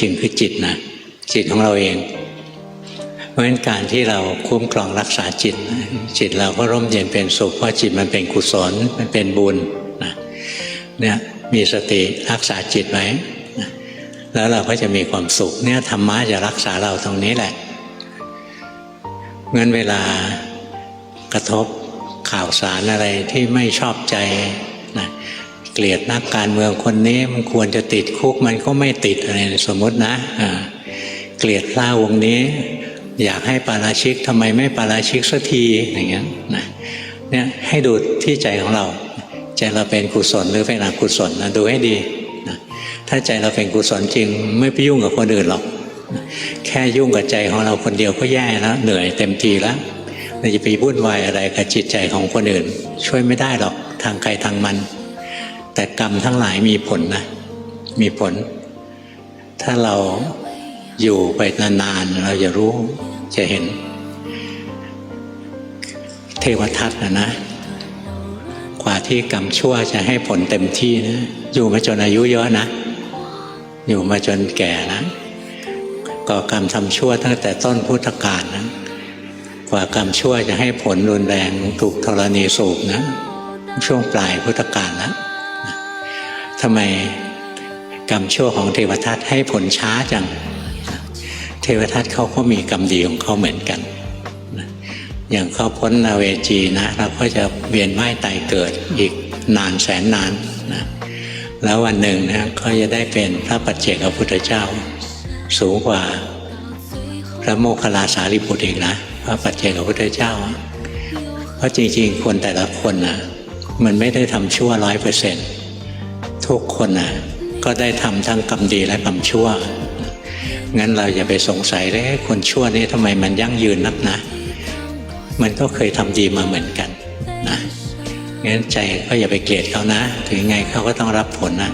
จริงคือจิตนะจิตของเราเอง เพราะฉะนั้นการที่เราคุ้มครองรักษาจิต จิตเราก็ร่มเย็นเป็นสุขเพราะจิตมันเป็นกุศลมันเป็นบุญนะเนี่ยมีสติรักษาจิตไว้แล้วเราก็จะมีความสุขเนี่ยธรรมะจะรักษาเราตรงนี้แหละเงั้นเวลากระทบข่าวสารอะไรที่ไม่ชอบใจนะ เกลียดนักการเมืองคนนี้มันควรจะติดคุกมันก็ไม่ติดอะไรสมมตินะเกลียดพระวงนี้ อยากให้ปาราชิกทำไมไม่ปาราชิกสักทีอย่างเงี้ยนะเนี่ยให้ดูที่ใจของเรา ใจเราเป็นกุศลหรือเป็นอกุศลนะดูให้ดีนะถ้าใจเราเป็นกุศลจริงไม่ไปยุ่งกับคนอื่นหรอกแค่ยุ่งกับใจของเราคนเดียวก็แย่แล้วเหนื่อยเต็มทีแล้วเราจะไปวุ่นวายอะไรกับจิตใจของคนอื่น ช่วยไม่ได้หรอกทางใครทางมัน แต่กรรมทั้งหลายมีผลนะ มีผล ถ้าเราอยู่ไปนานๆเราจะรู้จะเห็น เทวทัตนะนะกว่าที่กรรมชั่วจะให้ผลเต็มที่นะอยู่มาจนอายุเยอะนะ อยู่มาจนแก่นะก่อกรรมทำชั่วตั้งแต่ต้นพุทธกาลนะกว่ากรรมชั่วจะให้ผลรุนแรงถูกธรณีสูบนะ ช่วงปลายพุทธกาล ทำไมกรรมชั่วของเทวทัตให้ผลช้าจัง เทวทัตเขาก็มีกรรมดีของเขาเหมือนกัน อย่างเขาพ้นนาเวจีนะเราก็จะเวียนว่ายตายเกิดอีกนานแสนนานนะแล้ววันหนึ่งนะเขาจะได้เป็นพระปัจเจกพุทธเจ้า สูงกว่าพระโมคคัลลาสารีบุตรอีกนะพระปัจเจกพุทธเจ้า เพราะจริงๆคนแต่ละคนนะมันไม่ได้ทำชั่วร้อยเปอร์เซ็นต์ ทุกคนนะก็ได้ทำทั้งกรรมดีและกรรมชั่ว งั้นเราอย่าไปสงสัยเลยคนชั่วนี้ทำไมมันยั่งยืนนักนะ มันก็เคยทำดีมาเหมือนกันนะงั้นใจก็อย่าไปเกลียดเขานะ ถึงไงเขาก็ต้องรับผลนะ